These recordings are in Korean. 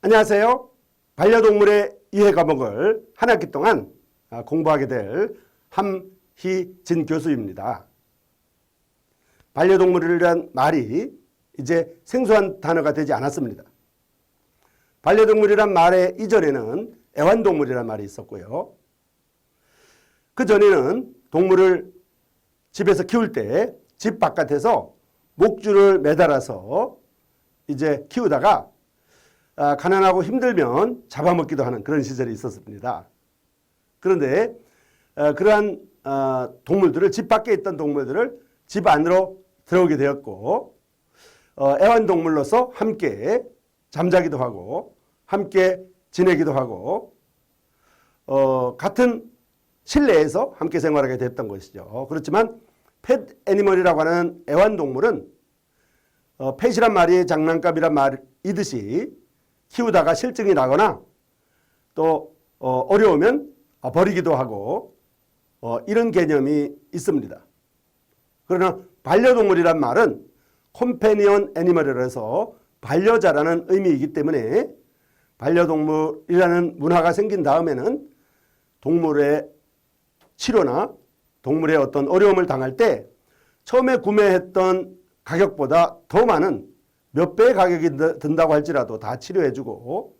안녕하세요. 반려동물의 이해 과목을 한 학기 동안 아, 공부하게 될 함희진 교수입니다. 반려동물이란 말이 이제 생소한 단어가 되지 않았습니다. 반려동물이란 말의 이전에는 애완동물이란 말이 있었고요. 그 전에는 동물을 집에서 키울 때 집 바깥에서 목줄을 매달아서 이제 키우다가 아, 가난하고 힘들면 잡아먹기도 하는 그런 시절이 있었습니다. 그런데 어, 그러한 어, 동물들을 집 밖에 있던 동물들을 집 안으로 들어오게 되었고 어, 애완동물로서 함께 잠자기도 하고 함께 지내기도 하고 어, 같은 실내에서 함께 생활하게 됐던 것이죠. 그렇지만 펫 애니멀이라고 하는 애완동물은 어, 펫이란 말이 장난감이란 말이듯이 키우다가 실증이 나거나 또 어, 어려우면 어, 버리기도 하고 어, 이런 개념이 있습니다. 그러나 반려동물이란 말은 컴패니언 애니멀이라 해서 반려자라는 의미이기 때문에 반려동물이라는 문화가 생긴 다음에는 동물의 치료나 동물의 어떤 어려움을 당할 때 처음에 구매했던 가격보다 더 많은 몇 배의 가격이 드- 든다고 할지라도 다 치료해주고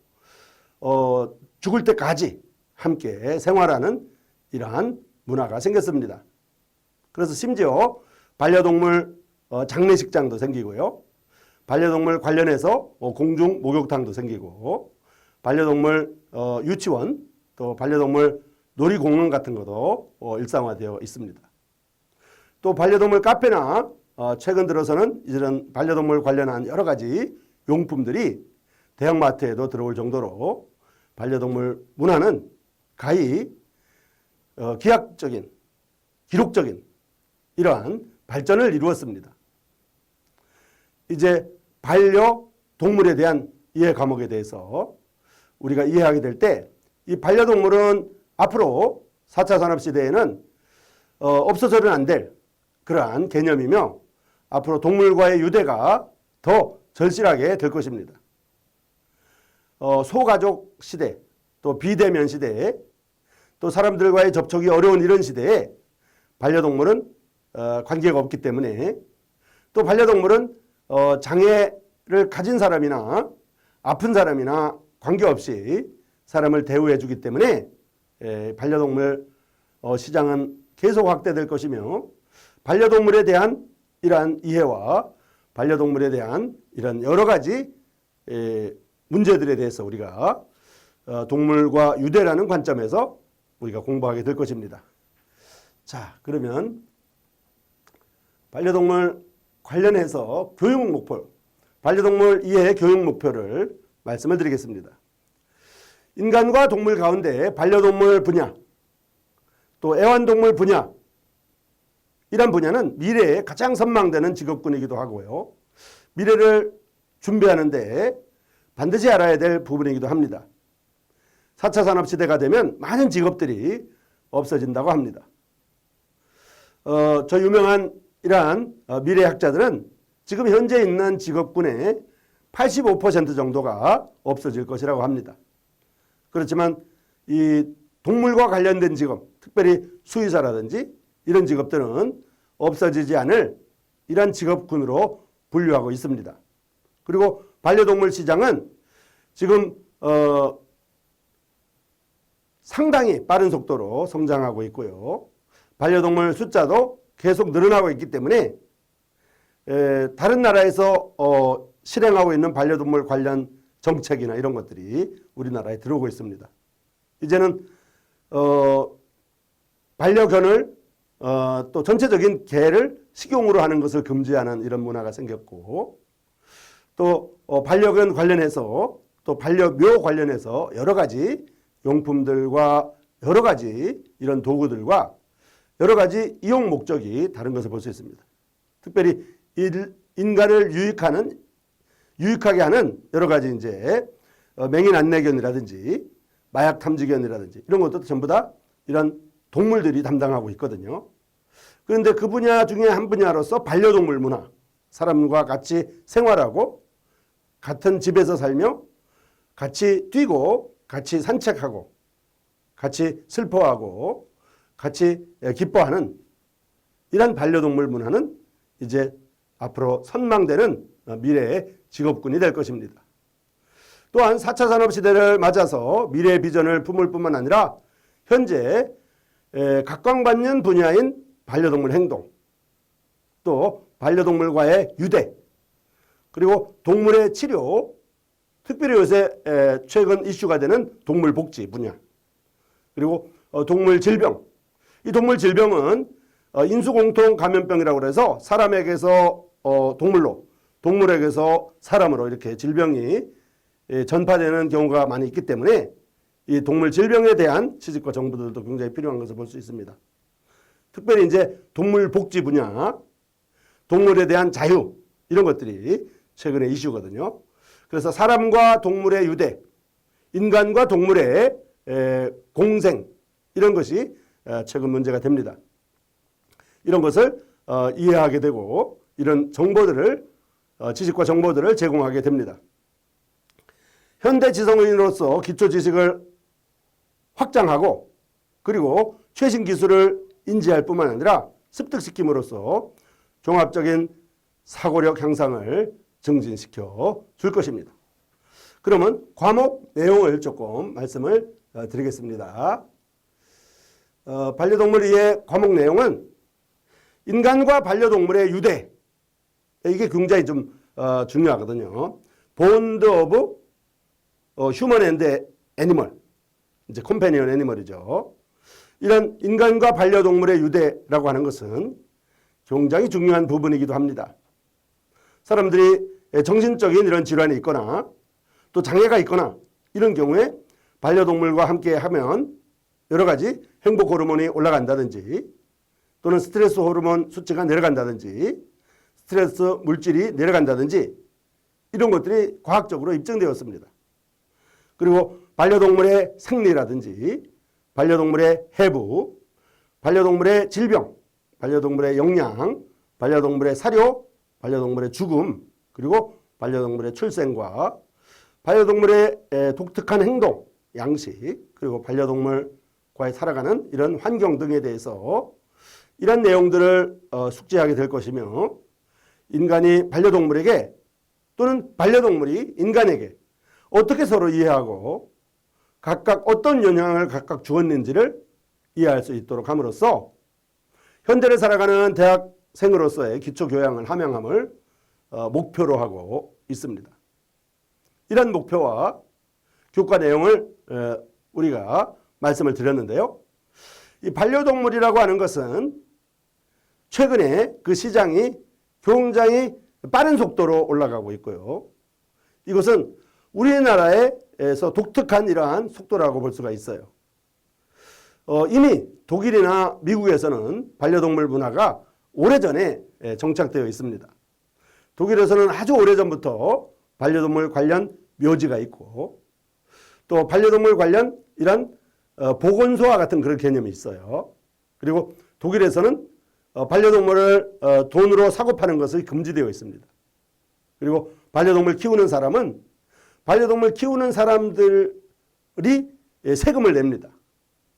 어, 죽을 때까지 함께 생활하는 이러한 문화가 생겼습니다. 그래서 심지어 반려동물 어, 장례식장도 생기고요. 반려동물 관련해서 어, 공중 목욕탕도 생기고 반려동물 어, 유치원 또 반려동물 놀이공원 같은 것도 어, 일상화되어 있습니다. 또 반려동물 카페나 어, 최근 들어서는 이런 반려동물 관련한 여러 가지 용품들이 대형마트에도 들어올 정도로 반려동물 문화는 가히 어, 기하적인 기록적인 이러한 발전을 이루었습니다. 이제 반려동물에 대한 이해 과목에 대해서 우리가 이해하게 될 때 이 반려동물은 앞으로 4차 산업시대에는 어, 없어서는 안 될 그러한 개념이며 앞으로 동물과의 유대가 더 절실하게 될 것입니다. 어, 소가족 시대, 또 비대면 시대에 또 사람들과의 접촉이 어려운 이런 시대에 반려동물은 어, 관계가 없기 때문에 또 반려동물은 어, 장애를 가진 사람이나 아픈 사람이나 관계없이 사람을 대우해 주기 때문에 에, 반려동물 어, 시장은 계속 확대될 것이며 반려동물에 대한 이러한 이해와 반려동물에 대한 이런 여러 가지 에, 문제들에 대해서 우리가 어, 동물과 유대라는 관점에서 우리가 공부하게 될 것입니다. 자, 그러면 반려동물 관련해서 교육 목표, 반려동물 이해 교육 목표를 말씀을 드리겠습니다. 인간과 동물 가운데 반려동물 분야, 또 애완동물 분야, 이런 분야는 미래에 가장 선망되는 직업군이기도 하고요. 미래를 준비하는데 반드시 알아야 될 부분이기도 합니다. 4차 산업시대가 되면 많은 직업들이 없어진다고 합니다. 어, 저 유명한 이러한 어, 미래학자들은 지금 현재 있는 직업군의 85% 정도가 없어질 것이라고 합니다. 그렇지만 이 동물과 관련된 직업, 특별히 수의사라든지 이런 직업들은 없어지지 않을 이런 직업군으로 분류하고 있습니다. 그리고 반려동물 시장은 지금 어, 상당히 빠른 속도로 성장하고 있고요. 반려동물 숫자도 계속 늘어나고 있기 때문에 에, 다른 나라에서 어, 실행하고 있는 반려동물 관련 정책이나 이런 것들이 우리나라에 들어오고 있습니다. 이제는 어, 반려견을 어, 또 전체적인 개를 식용으로 하는 것을 금지하는 이런 문화가 생겼고 또 어, 반려견 관련해서 또 반려묘 관련해서 여러 가지 용품들과 여러 가지 이런 도구들과 여러 가지 이용 목적이 다른 것을 볼 수 있습니다. 특별히 일- 인간을 유익하는 유익하게 하는 여러 가지 이제 어, 맹인 안내견이라든지 마약 탐지견이라든지 이런 것도 전부 다 이런 동물들이 담당하고 있거든요. 그런데 그 분야 중에 한 분야로서 반려동물 문화, 사람과 같이 생활하고 같은 집에서 살며 같이 뛰고 같이 산책하고 같이 슬퍼하고 같이 예, 기뻐하는 이런 반려동물 문화는 이제 앞으로 선망되는 어, 미래의 직업군이 될 것입니다. 또한 4차 산업시대를 맞아서 미래의 비전을 품을 뿐만 아니라 현재 에, 각광받는 분야인 반려동물 행동, 또 반려동물과의 유대, 그리고 동물의 치료, 특별히 요새 에, 최근 이슈가 되는 동물 복지 분야, 그리고 어, 동물 질병. 이 동물 질병은 어, 인수공통 감염병이라고 해서 사람에게서 어, 동물로, 동물에게서 사람으로 이렇게 질병이 예, 전파되는 경우가 많이 있기 때문에 이 동물 질병에 대한 취직과 정보들도 굉장히 필요한 것을 볼 수 있습니다. 특별히 이제 동물 복지 분야, 동물에 대한 자유 이런 것들이 최근에 이슈거든요. 그래서 사람과 동물의 유대, 인간과 동물의 에, 공생 이런 것이 에, 최근 문제가 됩니다. 이런 것을 어, 이해하게 되고 이런 정보들을 어, 지식과 정보들을 제공하게 됩니다. 현대 지성인으로서 기초 지식을 확장하고 그리고 최신 기술을 인지할 뿐만 아니라 습득시킴으로써 종합적인 사고력 향상을 증진시켜 줄 것입니다. 그러면 과목 내용을 조금 말씀을 어, 드리겠습니다. 어, 반려동물의 과목 내용은 인간과 반려동물의 유대 이게 굉장히 좀 어, 중요하거든요. 본드 오브 어, 휴먼 앤드 애니멀 이제 컴패니언 애니멀이죠. 이런 인간과 반려동물의 유대라고 하는 것은 굉장히 중요한 부분이기도 합니다. 사람들이 정신적인 이런 질환이 있거나 또 장애가 있거나 이런 경우에 반려동물과 함께 하면 여러 가지 행복 호르몬이 올라간다든지 또는 스트레스 호르몬 수치가 내려간다든지 스트레스 물질이 내려간다든지 이런 것들이 과학적으로 입증되었습니다. 그리고 반려동물의 생리라든지 반려동물의 해부, 반려동물의 질병, 반려동물의 영양, 반려동물의 사료, 반려동물의 죽음, 그리고 반려동물의 출생과 반려동물의 독특한 행동, 양식, 그리고 반려동물과의 살아가는 이런 환경 등에 대해서 이런 내용들을 어, 숙지하게 될 것이며 인간이 반려동물에게 또는 반려동물이 인간에게 어떻게 서로 이해하고 각각 어떤 영향을 각각 주었는지를 이해할 수 있도록 함으로써 현대를 살아가는 대학생으로서의 기초 교양을 함양함을 어, 목표로 하고 있습니다. 이런 목표와 교과 내용을 어, 우리가 말씀을 드렸는데요. 이 반려동물이라고 하는 것은 최근에 그 시장이 굉장히 빠른 속도로 올라가고 있고요. 이것은 우리나라 에서 독특한 이러한 속도라고 볼 수가 있어요. 어, 이미 독일이나 미국에서는 반려동물 문화가 오래전에 예, 정착되어 있습니다. 독일에서는 아주 오래전부터 반려동물 관련 묘지가 있고 또 반려동물 관련 이런 어, 보건소와 같은 그런 개념이 있어요. 그리고 독일에서는 어, 반려동물을 어, 돈으로 사고 파는 것이 금지되어 있습니다. 그리고 반려동물 키우는 사람은 반려동물 키우는 사람들이 예, 세금을 냅니다.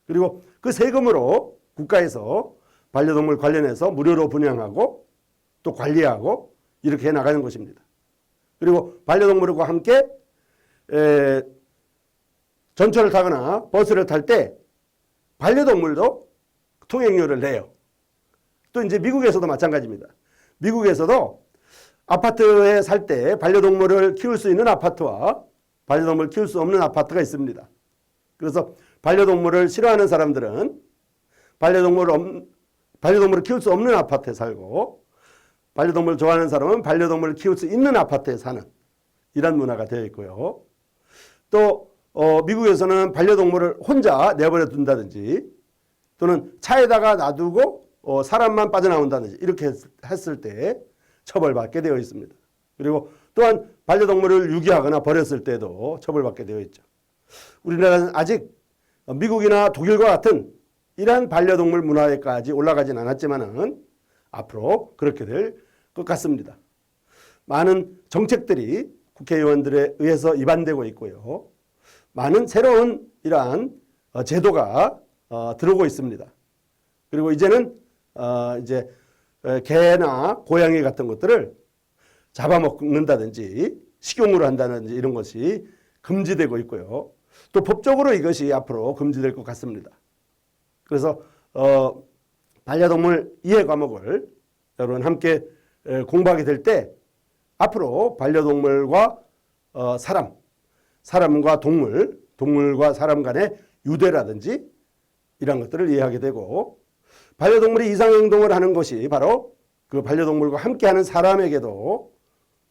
그리고 그 세금으로 국가에서 반려동물 관련해서 무료로 분양하고 또 관리하고 이렇게 해 나가는 것입니다. 그리고 반려동물과 함께 에, 전철을 타거나 버스를 탈 때 반려동물도 통행료를 내요. 또 이제 미국에서도 마찬가지입니다. 미국에서도 아파트에 살 때 반려동물을 키울 수 있는 아파트와 반려동물 키울 수 없는 아파트가 있습니다. 그래서 반려동물을 싫어하는 사람들은 반려동물 없, 반려동물을 키울 수 없는 아파트에 살고 반려동물 좋아하는 사람은 반려동물을 키울 수 있는 아파트에 사는 이런 문화가 되어 있고요. 또 어, 미국에서는 반려동물을 혼자 내버려 둔다든지 또는 차에다가 놔두고 어, 사람만 빠져나온다든지 이렇게 했을 때 처벌받게 되어 있습니다. 그리고 또한 반려동물을 유기하거나 버렸을 때도 처벌받게 되어 있죠. 우리나라는 아직 미국이나 독일과 같은 이러한 반려동물 문화에까지 올라가진 않았지만은 앞으로 그렇게 될 것 같습니다. 많은 정책들이 국회의원들에 의해서 입안되고 있고요. 많은 새로운 이러한 어, 제도가 어, 들어오고 있습니다. 그리고 이제는 어, 이제 에, 개나 고양이 같은 것들을 잡아먹는다든지 식용으로 한다든지 이런 것이 금지되고 있고요. 또 법적으로 이것이 앞으로 금지될 것 같습니다. 그래서 어, 반려동물 이해 과목을 여러분 함께 에, 공부하게 될 때 앞으로 반려동물과 어, 사람, 사람과 동물, 동물과 사람 간의 유대라든지 이런 것들을 이해하게 되고 반려동물이 이상행동을 하는 것이 바로 그 반려동물과 함께하는 사람에게도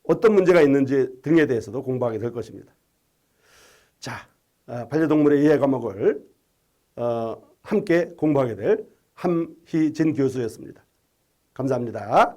어떤 문제가 있는지 등에 대해서도 공부하게 될 것입니다. 자, 아, 반려동물의 이해 과목을 어, 함께 공부하게 될 함희진 교수였습니다. 감사합니다.